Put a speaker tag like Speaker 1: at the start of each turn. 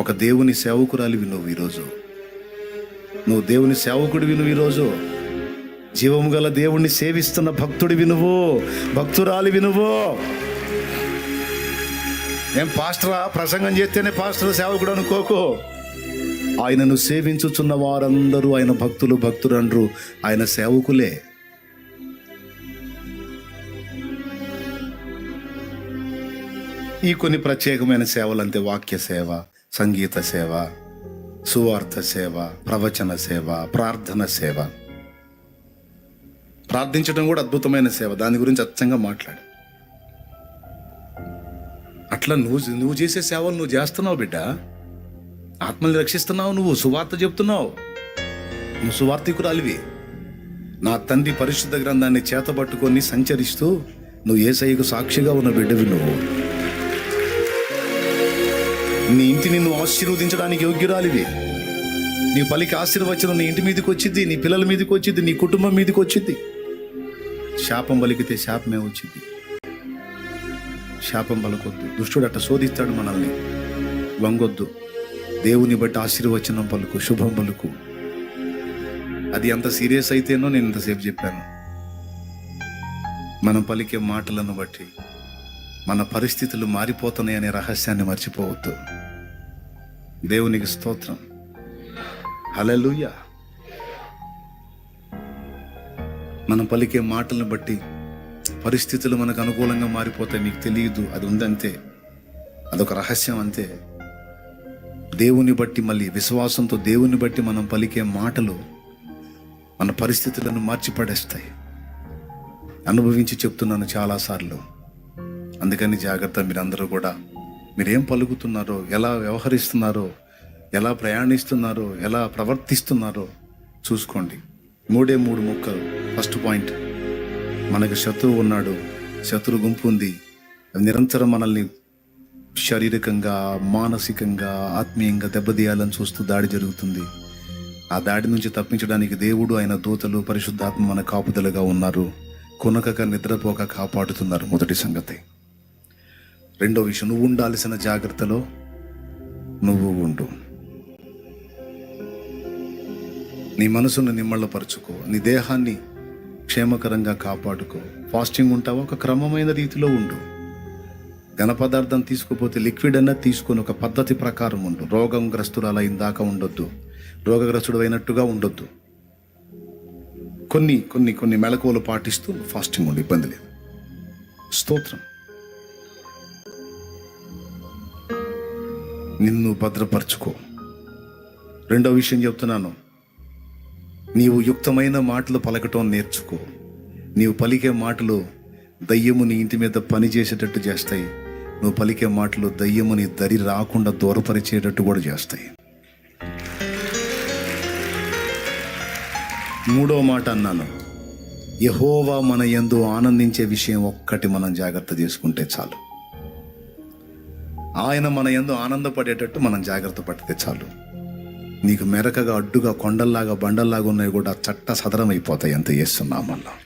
Speaker 1: ఒక దేవుని సేవకురాలివి నువ్వు ఈరోజు. నువ్వు దేవుని సేవకుడివి నువ్వు ఈరోజు. జీవము గల దేవుణ్ణి సేవిస్తున్న భక్తుడివి నువ్వు భక్తురాలివి నువ్వు ఏం పాస్టరా? ప్రసంగం చేస్తేనే పాస్టర్ సేవకుడు అనుకోకు. ఆయనను సేవించుచున్న వారందరూ ఆయన భక్తులు భక్తులండ్రు ఆయన సేవకులే. ఈ కొన్ని ప్రత్యేకమైన సేవలు అంతే వాక్య సేవ. సంగీత సేవ సువార్త సేవ ప్రవచన సేవ ప్రార్థన సేవ. ప్రార్థించడం కూడా అద్భుతమైన సేవ. దాని గురించి అచ్చంగా మాట్లాడు. అట్లా నువ్వు నువ్వు చేసే సేవలు నువ్వు చేస్తున్నావు బిడ్డ. ఆత్మల్ని రక్షిస్తున్నావు నువ్వు సువార్త చెప్తున్నావు. నువ్వు సువార్థికురాలివి. నా తండ్రి పరిశుద్ధ గ్రంథాన్ని చేతబట్టుకొని సంచరిస్తూ నువ్వు ఏసయ్యకు సాక్షిగా ఉన్న బిడ్డవి నువ్వు. నీ ఇంటిని నువ్వు ఆశీర్వదించడానికి యోగ్యురాలివి. నీ పలికి ఆశీర్వచనం నీ ఇంటి మీదకి వచ్చింది నీ పిల్లల మీదకి వచ్చింది నీ కుటుంబం మీదకి వచ్చింది. శాపం పలికితే శాపమే వచ్చింది. శాపం పలకొద్దు. దుష్టుడు అట్ట శోధిస్తాడు మనల్ని. వంగొద్దు. దేవుని బట్టి ఆశీర్వచనం పలుకు శుభం పలుకు. అది ఎంత సీరియస్ అయితేనో నేను ఇంతసేపు చెప్పాను. మనం పలికే మాటలను బట్టి మన పరిస్థితులు మారిపోతున్నాయనే రహస్యాన్ని మర్చిపోవద్దు. దేవునికి స్తోత్రం. హలలుయ మనం పలికే మాటలను బట్టి పరిస్థితులు మనకు అనుకూలంగా మారిపోతాయి. మీకు తెలియదు అది ఉందంతే. అదొక రహస్యం అంతే. దేవుని బట్టి మళ్ళీ విశ్వాసంతో దేవుని బట్టి మనం పలికే మాటలు మన పరిస్థితులను మార్చిపడేస్తాయి. అనుభవించి చెప్తున్నాను చాలాసార్లు. అందుకని జాగ్రత్త మీరందరూ కూడా. మీరేం పలుకుతున్నారో ఎలా వ్యవహరిస్తున్నారో ఎలా ప్రయాణిస్తున్నారో ఎలా ప్రవర్తిస్తున్నారో చూసుకోండి. మూడే మూడు ముక్కలు. First point. మనకు శత్రువు ఉన్నాడు. శత్రు గుంపు ఉంది. నిరంతరం మనల్ని శారీరకంగా మానసికంగా ఆత్మీయంగా దెబ్బతీయాలని చూస్తూ దాడి జరుగుతుంది. ఆ దాడి నుంచి తప్పించడానికి దేవుడు ఆయన దూతలు పరిశుద్ధాత్మ మన కాపుదలుగా ఉన్నారు. కొనకక నిద్రపోక కాపాడుతున్నారు. మొదటి సంగతి. రెండో విషయం నువ్వు ఉండాల్సిన జాగ్రత్తలో నువ్వు ఉండు. నీ మనసును నిమ్మళ్ళపరుచుకో నీ దేహాన్ని క్షేమకరంగా కాపాడుకో. ఫాస్టింగ్ ఉంటావా? ఒక క్రమమైన రీతిలో ఉండు. ఘన పదార్థం తీసుకుపోతే లిక్విడ్ అన్నది తీసుకొని ఒక పద్ధతి ప్రకారం ఉండు. రోగం అలా ఇందాక ఉండొద్దు. రోగగ్రస్తుడు అయినట్టుగా ఉండొద్దు. కొన్ని కొన్ని కొన్ని మెళకువలు పాటిస్తూ ఫాస్టింగ్ ఉండు. ఇబ్బంది లేదు. స్తోత్రం. నిన్ను భద్రపరచుకో. రెండో విషయం చెప్తున్నాను. నీవు యుక్తమైన మాటలు పలకటం నేర్చుకో. నీవు పలికే మాటలు దయ్యము నీ ఇంటి మీద పని చేసేటట్టు చేస్తాయి. నువ్వు పలికే మాటలు దయ్యము నీ దరి రాకుండా దూరపరిచేటట్టు కూడా చేస్తాయి. మూడో మాట అన్నాను. యహోవా మన ఎందు ఆనందించే విషయం ఒక్కటి మనం జాగ్రత్త చేసుకుంటే చాలు. ఆయన మన ఎందు ఆనందపడేటట్టు మనం జాగ్రత్త పడితే చాలు. నీకు మెరకగా అడ్డుగా కొండల్లాగా బండల్లాగా ఉన్నాయి కూడా చట్ట సదరం అయిపోతాయి అంత మళ్ళీ